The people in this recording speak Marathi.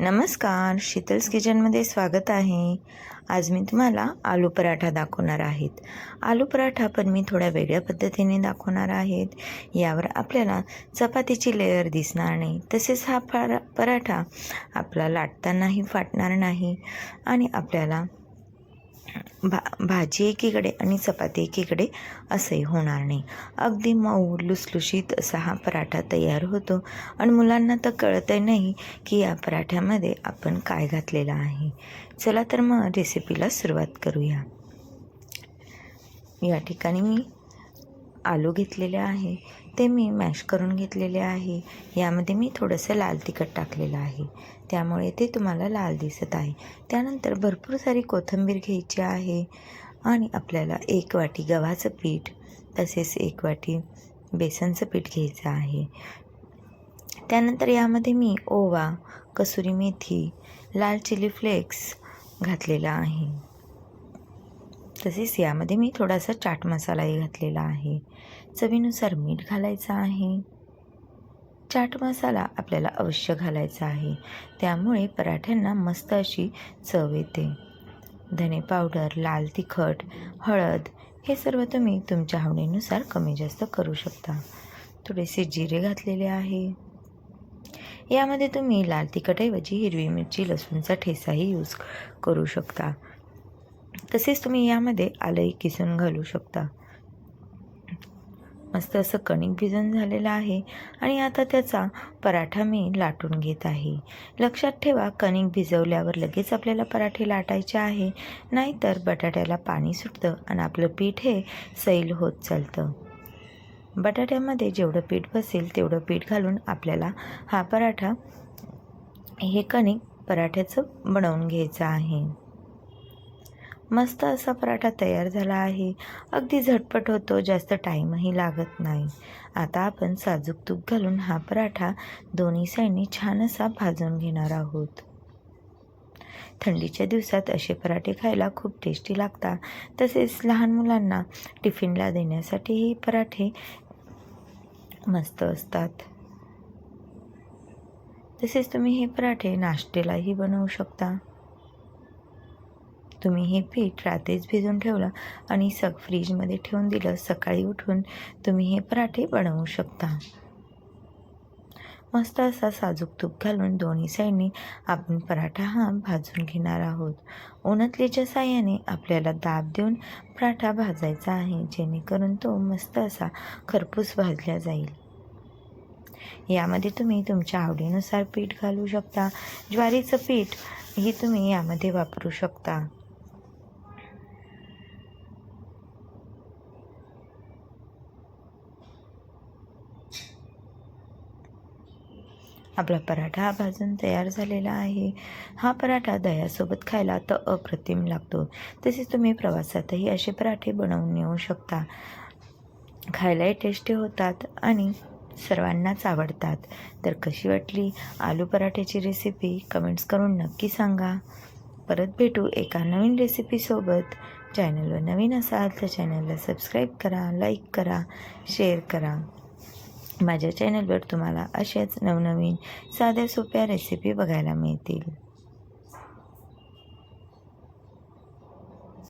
नमस्कार शीतल्स किचनमध्ये स्वागत आहे. आज मी तुम्हाला आलू पराठा दाखवणार आहेत. आलू पराठा पण मी थोड्या वेगळ्या पद्धतीने दाखवणार आहेत. यावर आपल्याला चपातीची लेअर दिसणार नाही. तसेच हा परा पराठा आपला लाटतानाही फाटणार नाही आणि आपल्याला भा भाजी एकीकडे आणि चपाती एकीकडे असंही होणार नाही. अगदी मऊ लुसलुशीत असा हा पराठा तयार होतो आणि मुलांना तर कळतही नाही की या पराठ्यामध्ये आपण काय घातलेलं आहे. चला तर मग रेसिपीला सुरुवात करूया. या ठिकाणी मी आलू घेतलेले आहे ते मी मॅश करून घेतलेले आहे. यामध्ये मी थोडंसं लाल तिखट टाकलेलं आहे. त्यामुळे ते तुम्हाला लाल दिसत आहे. त्यानंतर भरपूर सारी कोथिंबीर घ्यायची आहे आणि आपल्याला एक वाटी गव्हाचं पीठ तसेच एक वाटी बेसनचं पीठ घ्यायचं आहे. त्यानंतर यामध्ये मी ओवा कसुरी मेथी लाल चिली फ्लेक्स घातलेला आहे. तसेच यामध्ये मी थोडासा चाट मसालाही घातलेला आहे. चवीनुसार मीठ घालायचं आहे. चाट मसाला आपल्याला अवश्य घालायचा आहे. त्यामुळे पराठ्यांना मस्त अशी चव येते. धने पावडर लाल तिखट हळद हे सर्व तुम्ही तुमच्या आवडीनुसार कमी जास्त करू शकता. थोडेसे जिरे घातलेले आहे. यामध्ये तुम्ही लाल तिखटऐवजी हिरवी मिरची लसूणचा ठेसाही यूज करू शकता. तसेच तुम्ही यामध्ये आलंही किसून घालू शकता. मस्त असं कणिक भिजून झालेलं आहे आणि आता त्याचा पराठा मी लाटून घेत आहे. लक्षात ठेवा कणिक भिजवल्यावर लगेच आपल्याला पराठे लाटायचे आहे नाहीतर बटाट्याला पाणी सुटतं आणि आपलं पीठ हे सैल होत चालतं. बटाट्यामध्ये जेवढं पीठ बसेल तेवढं पीठ घालून आपल्याला हा पराठा हे कणिक पराठ्याचं बनवून घ्यायचं आहे. मस्त असा पराठा तयार झाला आहे. अगदी झटपट होतो जास्त टाईमही लागत नाही. आता आपण साजूक तूप घालून हा पराठा दोन्ही साईडनी छान असा भाजून घेणार आहोत. थंडीच्या दिवसात असे पराठे खायला खूप टेस्टी लागतात. तसेच लहान मुलांना टिफिनला देण्यासाठीही पराठे मस्त असतात. तसेच तुम्ही हे पराठे नाश्तेलाही बनवू शकता. तुम्ही हे पीठ रात्रीच भिजून ठेवलं आणि सग फ्रीजमध्ये ठेवून दिलं. सकाळी उठून तुम्ही हे पराठे बनवू शकता. मस्त असा साजूक तूप घालून दोन्ही साईडनी आपण पराठा हा भाजून घेणार आहोत. उन्हातलीच्या साह्याने आपल्याला दाब देऊन पराठा भाजायचा आहे जेणेकरून तो मस्त असा खरपूस भाजला जाईल. यामध्ये तुम्ही तुमच्या आवडीनुसार पीठ घालू शकता. ज्वारीचं पीठ ही तुम्ही यामध्ये वापरू शकता. आपला पराठा हा भाजून तयार झालेला आहे. हा पराठा दह्यासोबत खायला तर अप्रतिम लागतो. तसेच तुम्ही प्रवासातही असे पराठे बनवून येऊ शकता. खायलाही टेस्टी होतात आणि सर्वांनाच आवडतात. तर कशी वाटली आलू पराठ्याची रेसिपी कमेंट्स करून नक्की सांगा. परत भेटू एका नवीन रेसिपीसोबत चॅनलवर नवीन असाल तर चॅनलला सबस्क्राईब करा लाईक करा शेअर करा. माझ्या चॅनलवर तुम्हाला अशाच नवनवीन साध्या सोप्या रेसिपी बघायला मिळतील.